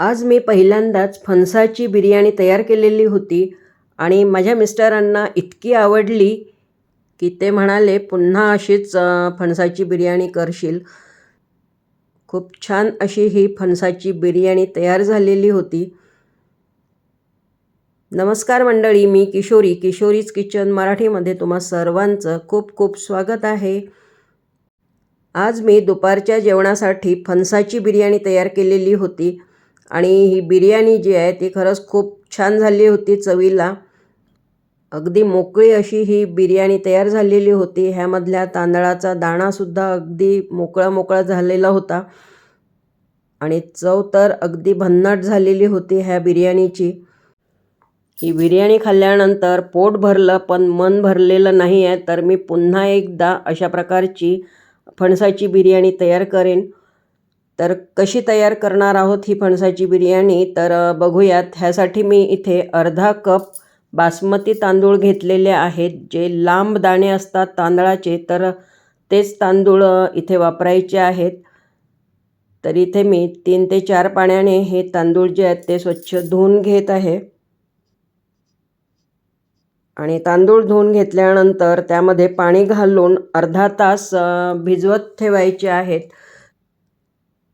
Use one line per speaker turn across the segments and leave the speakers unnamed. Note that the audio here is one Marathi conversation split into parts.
आज मी पहिल्यांदाच फणसाची बिर्याणी तयार केलेली होती आणि माझ्या मिस्टरांना इतकी आवडली की ते म्हणाले पुन्हा अशीच फणसाची बिर्याणी करशील. खूप छान अशी ही फणसाची बिर्याणी तयार झालेली होती. नमस्कार मंडळी मी किशोरी. किशोरीज किचन मराठीमध्ये तुम्हा सर्वांचं खूप खूप स्वागत आहे. आज मी दुपारच्या जेवणासाठी फणसाची बिर्याणी तयार केलेली होती. आणि ही बिर्याणी जी आहे ती खरंच खूप छान झाली होती चवीला. अगदी मोकळी अशी ही बिर्याणी तयार झालेली होती. ह्यामधल्या तांदळाचा दाणासुद्धा अगदी मोकळा मोकळा झालेला होता. आणि चव तर अगदी भन्नाट झालेली होती ह्या बिर्याणीची. ही बिर्याणी खाल्ल्यानंतर पोट भरलं पण मन भरलेलं नाही आहे तर मी पुन्हा एकदा अशा प्रकारची फणसाची बिर्याणी तयार करेन. तर कशी तयार करणार आहोत ही फणसाची बिर्याणी? तर बघूयात. ह्यासाठी मी इथे अर्धा कप बासमती तांदूळ घेतलेले आहेत. जे लांब दाणे असतात तांदळाचे तर तेच तांदूळ इथे वापरायचे आहेत. तर इथे मी तीन ते चार पाण्याने हे तांदूळ जे आहेत ते स्वच्छ धुवून घेत आहे. आणि तांदूळ धुवून घेतल्यानंतर त्यामध्ये पाणी घालून अर्धा तास भिजवत ठेवायचे आहेत.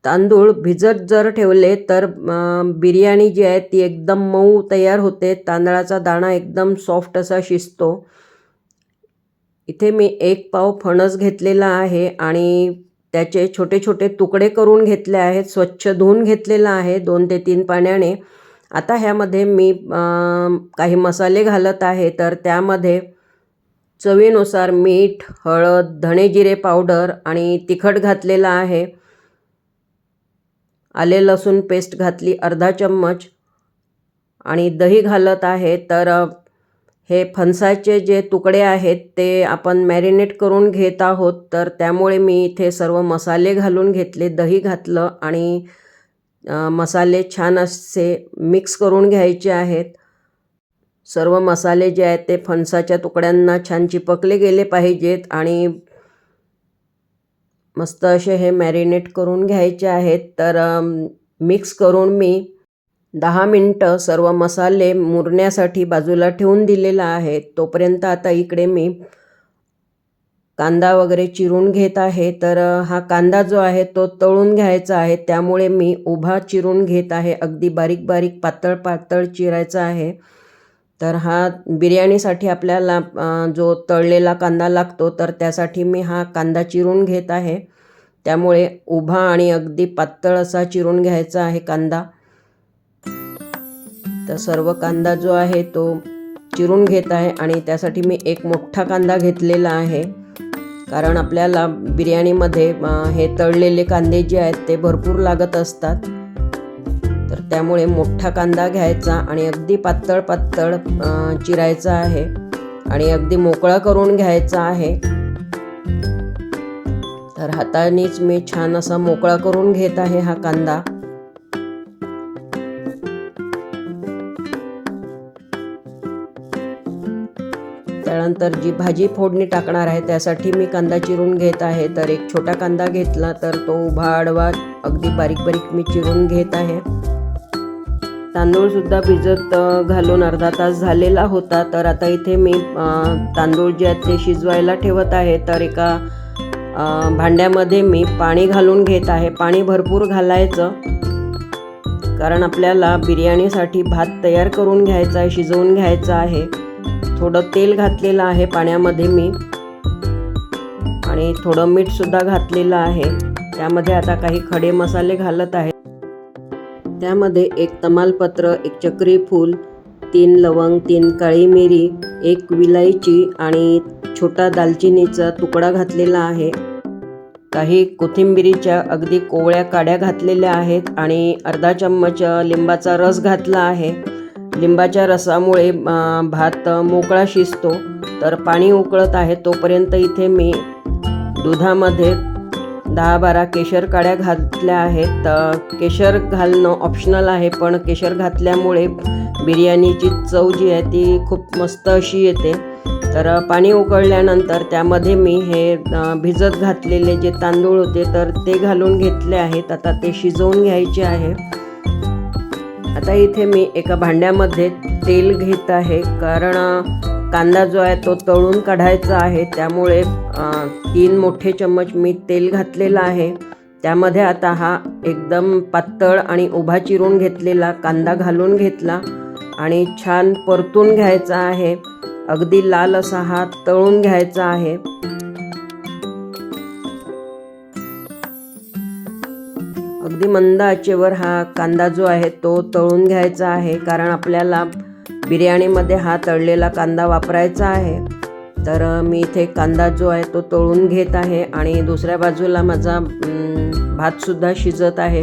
तांदूळ भिजत जर ठेवले तर बिर्याणी जी आहे ती एकदम मऊ तयार होते. तांदळाचा दाणा एकदम सॉफ्ट असा शिजतो. इथे मी एक पाव फणस घेतलेला आहे आणि त्याचे छोटे छोटे तुकडे करून घेतले आहेत स्वच्छ धुवून घेतलेला आहे दोन ते तीन पाण्याने. आता ह्यामध्ये मी काही मसाले घालत आहे तर त्यामध्ये चवीनुसार मीठ हळद धणे जिरे पावडर आणि तिखट घातलेलं आहे. आले लसूण पेस्ट घातली अर्धा चम्मच आणि दही घालत आहे. तर हे फणसाचे जे तुकडे आहेत ते आपण मॅरिनेट करून घेत आहोत. तर त्यामुळे मी इथे सर्व मसाले घालून घेतले दही घातलं आणि मसाले छान असे मिक्स करून घ्यायचे आहेत. सर्व मसाले जे आहेत ते फणसाच्या तुकड्यांना छान चिपकले गेले पाहिजेत आणि मस्त असे हे मॅरिनेट करून घ्यायचे आहेत. तर मिक्स करून मी दहा मिनटं सर्व मसाले मुरण्यासाठी बाजूला ठेवून दिलेला आहे. तोपर्यंत आता इकडे मी कांदा वगैरे चिरून घेत आहे. तर हा कांदा जो आहे तो तळून घ्यायचा आहे. त्यामुळे मी उभा चिरून घेत आहे. अगदी बारीक बारीक पातळ पातळ चिरायचा आहे. तर हा बिर्याणीसाठी आपल्याला जो तळलेला कांदा लागतो तर त्यासाठी मी हा कांदा चिरून घेत आहे. त्यामुळे उभा आणि अगदी पातळ असा चिरून घ्यायचा आहे कांदा. तर सर्व कांदा जो आहे तो चिरून घेत आहे आणि त्यासाठी मी एक मोठा कांदा घेतलेला आहे. कारण आपल्याला बिर्याणीमध्ये हे तळलेले कांदे जे आहेत ते भरपूर लागत असतात. तर त्यामुळे मोठा कांदा घ्यायचा आणि अगदी पातळ पातळ चिरायचा आहे. आणि अगदी मोकळा करून घ्यायचा आहे. तर हातानेच मी छान असा मोकळा करून घेत आहे हा कांदा. त्यानंतर जी भाजी फोडणी टाकणार आहे त्यासाठी मी कांदा चिरून घेत आहे. तर एक छोटा कांदा घेतला तर तो उभा आडवा अगदी बारीक बारीक मी चिरून घेत आहे. तांदूळसुद्धा भिजत घालून अर्धा तास झालेला होता. तर आता इथे मी तांदूळ जे आहेत ते शिजवायला ठेवत आहे. तर एका भांड्यामध्ये मी पाणी घालून घेत आहे. पाणी भरपूर घालायचं. कारण आपल्याला बिर्याणीसाठी भात तयार करून घ्यायचा आहे शिजवून घ्यायचा आहे. थोडं तेल घातलेलं आहे पाण्यामध्ये मी. आणि थोडं मीठसुद्धा घातलेलं आहे. त्यामध्ये आता काही खडे मसाले घालत आहे. त्यामध्ये एक तमालपत्र एक चक्री फूल तीन लवंग तीन काळी मिरी एक विलायची आणि छोटा दालचिनीचा तुकडा घातलेला आहे. काही कोथिंबिरीच्या अगदी कोवळ्या काड्या घातलेल्या आहेत आणि अर्धा चम्मच लिंबाचा रस घातला आहे. लिंबाच्या रसामुळे भात मोकळा शिजतो तर पाणी उकळत आहे तोपर्यंत इथे मी दुधामध्ये दहा बारा केशर काड्या घातल्या आहेत. केशर घालणं ऑप्शनल आहे पण केशर घातल्यामुळे बिर्याणीची चव जी आहे ती खूप मस्त अशी येते. तर पाणी उकळल्यानंतर त्यामध्ये मी हे भिजत घातलेले जे तांदूळ होते तर ते घालून घेतले आहेत. आता ते शिजवून घ्यायचे आहे. आता इथे मी एका भांड्यामध्ये तेल घेत आहे कारण कांदा जो आहे तो तळून काढायचा आहे. त्यामुळे तीन मोठे चम्मच मी तेल घातलेलं आहे. त्यामध्ये आता हा एकदम पातळ आणि उभा चिरून घेतलेला कांदा घालून घेतला आणि छान परतून घ्यायचा आहे. अगदी लाल असा हा तळून घ्यायचा आहे. अगदी मंद आचेवर हा कांदा जो आहे तो तळून घ्यायचा आहे कारण आपल्याला बिर्याणीमध्ये हा तळलेला कांदा वापरायचा आहे. तर मी इथे कांदा जो आहे तो तळून घेत आहे आणि दुसऱ्या बाजूला माझा भातसुद्धा शिजत आहे.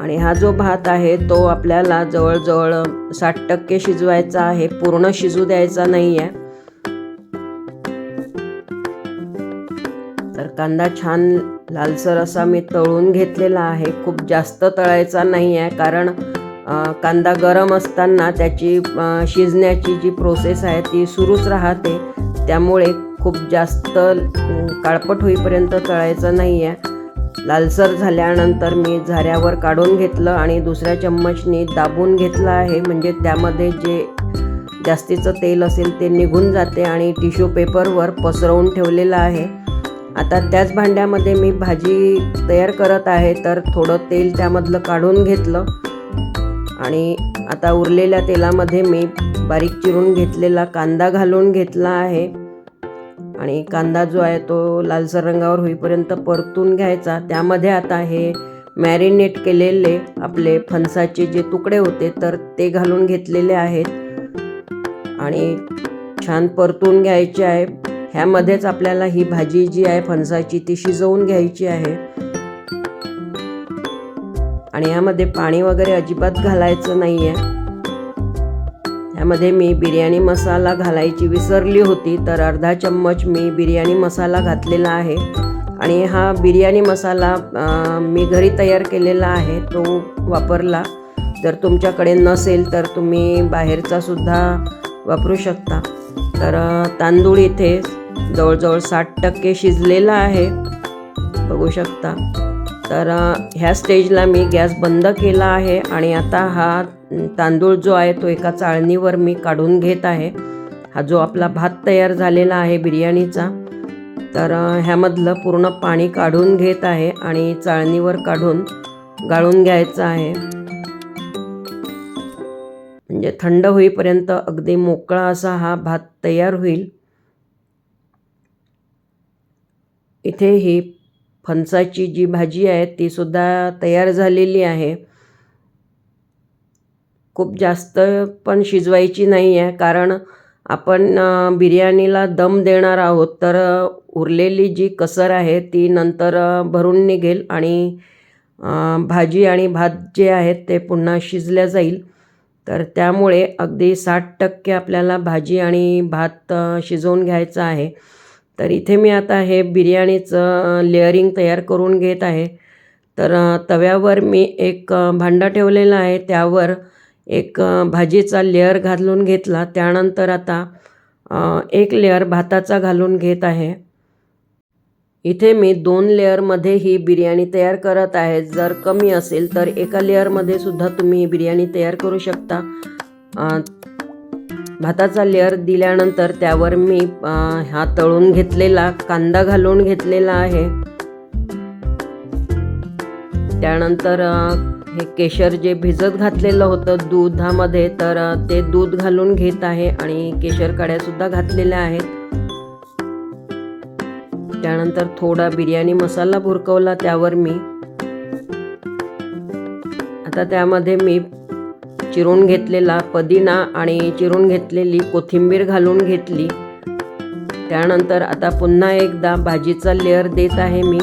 आणि हा जो भात आहे तो आपल्याला जवळजवळ साठ टक्के शिजवायचा आहे पूर्ण शिजू द्यायचा नाही आहे कांदा छान लालसर असा मी तळून घेतलेला आहे. खूप जास्त तळायचा नाही आहे कारण कांदा गरम असताना त्याची शिजण्याची जी प्रोसेस आहे ती सुरूच राहते. त्यामुळे खूप जास्त काळपट होईपर्यंत तळायचं नाही आहे लालसर झाल्यानंतर मी झाऱ्यावर काढून घेतलं आणि दुसऱ्या चम्मचनी दाबून घेतलं आहे. म्हणजे त्यामध्ये जे जास्तीचं तेल असेल ते निघून जाते आणि टिश्यू पेपरवर पसरवून ठेवलेलं आहे. आता त्याच भांड्यामध्ये मी भाजी तयार करत आहे तर थोडं तेल त्यामधलं काढून घेतलं. आणि आता उरलेल्या तेलामध्ये मी बारीक चिरून घेतलेला कांदा घालून घेतला आहे. आणि कांदा जो आहे तो लालसर रंगावर होईपर्यंत परतून घ्यायचा. त्यामध्ये आता हे मॅरिनेट केलेले आपले फणसाचे जे तुकडे होते तर ते घालून घेतलेले आहेत. आणि छान परतून घ्यायचे आहे. ह्यामध्येच आपल्याला ही भाजी जी आहे फणसाची ती शिजवून घ्यायची आहे. आणि यामध्ये पाणी वगैरे अजिबात घालायचं नाही आहे ह्यामध्ये मी बिर्याणी मसाला घालायची विसरली होती तर अर्धा चम्मच मी बिर्याणी मसाला घातलेला आहे. आणि हा बिर्याणी मसाला मी घरी तयार केलेला आहे तो वापरला. जर तुमच्याकडे नसेल तर तुम्ही बाहेरचासुद्धा वापरू शकता. तर तांदूळ इथे जवळजवळ साठ टक्के शिजलेला आहे. बघू शकता. तर ह्या स्टेजला मी गॅस बंद केला आहे आणि आता हा तांदूळ जो आहे तो एका चाळणीवर मी काढून घेत आहे. हा जो आपला भात तयार झालेला आहे बिर्याणीचा. तर ह्यामधलं पूर्ण पाणी काढून घेत आहे आणि चाळणीवर काढून गाळून घ्यायचं आहे. म्हणजे थंड होईपर्यंत अगदी मोकळा असा हा भात तयार होईल. इथे ही फणसाची जी भाजी आहे ती सुद्धा तयार झालेली आहे. खूप जास्त पण शिजवायची नाही आहे कारण आपण बिर्याणीला दम देणार आहोत तर उरलेली जी कसर आहे ती नंतर भरून निघेल आणि भाजी आणि भात जे आहेत ते पुन्हा शिजल्या जाईल. तर त्यामुळे अगदी साठ टक्के आपल्याला भाजी आणि भात शिजवून घ्यायचा आहे. तर इथे मी आता हे बिर्याणीचं लेअरिंग तयार करून घेत आहे. तर तव्यावर मी एक भांडं ठेवलेलं आहे. त्यावर एक भाजीचा लेअर घालून घेतला. त्यानंतर आता एक लेअर भाताचा घालून घेत आहे. इथे मी दोन लेअरमध्ये ही बिर्याणी तयार करत आहे. जर कमी असेल तर एका लेअरमध्ये सुद्धा तुम्ही ही बिर्याणी तयार करू शकता. भाताचा लेअर दिल्यानंतर त्यावर मी हा तळून घेतलेला कांदा घालून घेतलेला आहे. त्यानंतर हे केशर जे भिजत घातलेलं होतं दुधामध्ये तर ते दूध घालून घेत आहे आणि केशर काड्यासुद्धा घातलेल्या आहेत. त्यानंतर थोडा बिर्याणी मसाला भुरकवला त्यावर मी आता त्यामध्ये मी चिरून घेतलेला पदिना आणि चिरून घेतलेली कोथिंबीर घालून घेतली. त्यानंतर आता पुन्हा एकदा भाजीचा लेअर देत आहे मी.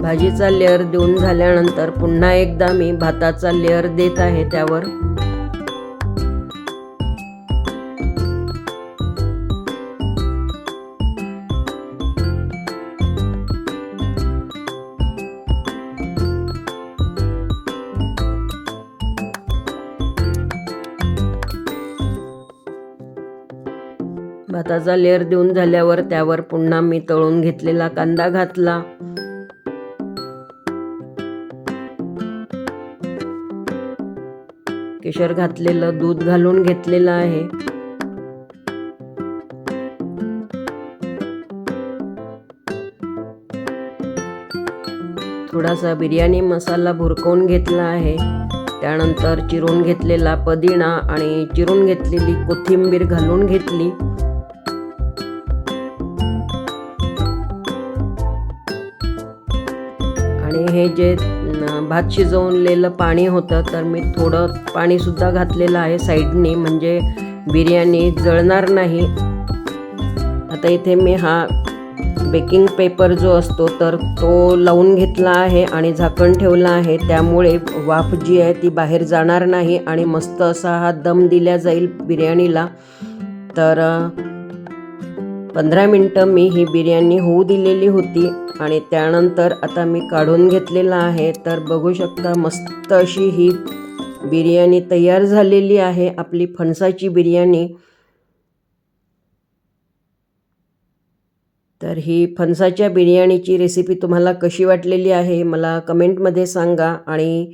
भाजीचा लेअर देऊन झाल्यानंतर पुन्हा एकदा मी भाताचा लेअर देत आहे त्यावर. भाताचा लेअर देऊन झाल्यावर त्यावर पुन्हा मी तळून घेतलेला कांदा घातला. केशर घातलेलं दूध घालून घेतलेलं आहे. थोडासा बिर्याणी मसाला भुरकवून घेतला आहे. त्यानंतर चिरून घेतलेला पदिना आणि चिरून घेतलेली कोथिंबीर घालून घेतली. हे जे भात शिजवलेलं पाणी होतं तर मी थोडं पाणीसुद्धा घातलेलं आहे साईडने म्हणजे बिर्याणी जळणार नाही. आता इथे मी हा बेकिंग पेपर जो असतो तर तो लावून घेतला आहे आणि झाकण ठेवला आहे. त्यामुळे वाफ जी आहे ती बाहेर जाणार नाही आणि मस्त असा हा दम दिला जाईल बिर्याणीला. तर पंधरा मिनटं मी ही बिर्याणी होऊ दिलेली होती आणि त्यानंतर आता मी काढून घेतलेला आहे. तर बघू शकता मस्त अशी ही बिर्याणी तयार झालेली आहे. आपली फणसाची बिर्याणी. तर ही फणसाच्या बिर्याणीची रेसिपी तुम्हाला कशी वाटलेली आहे मला कमेंटमध्ये सांगा. आणि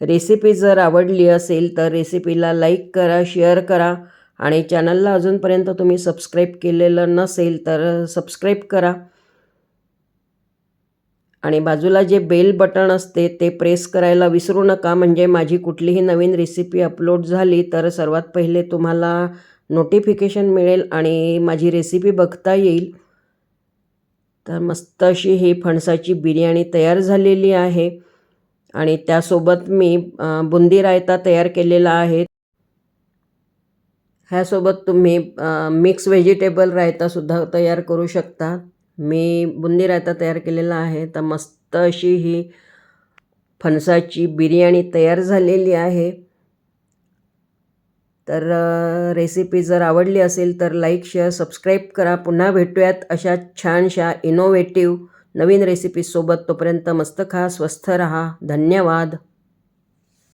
रेसिपी जर आवडली असेल तर रेसिपीला लाईक करा शेअर करा. आणि चॅनलला अजूनपर्यंत तुम्ही सबस्क्राईब केलेलं नसेल तर सबस्क्राईब करा. आणि बाजूला जे बेल बटन असते ते प्रेस करायला विसरू नका. म्हणजे माझी कुठलीही नवीन रेसिपी अपलोड झाली तर सर्वात पहिले तुम्हाला नोटिफिकेशन मिळेल आणि माझी रेसिपी बघता येईल. तर मस्त अशी ही फणसाची बिर्याणी तयार झालेली आहे. आणि त्यासोबत मी बुंदी रायता तयार केलेला आहे. ह्यासोबत तुम्ही मिक्स व्हेजिटेबल रायतासुद्धा तयार करू शकता. मी बुंदी रायता तयार केलेला आहे. तर मस्त अशी ही फणसाची बिर्याणी तयार झालेली आहे. तर रेसिपी जर आवडली असेल तर लाईक शेअर सबस्क्राईब करा. पुन्हा भेटूयात अशा छानशा इनोव्हेटिव्ह नवीन रेसिपीसोबत तोपर्यंत मस्त खा स्वस्थ रहा. धन्यवाद.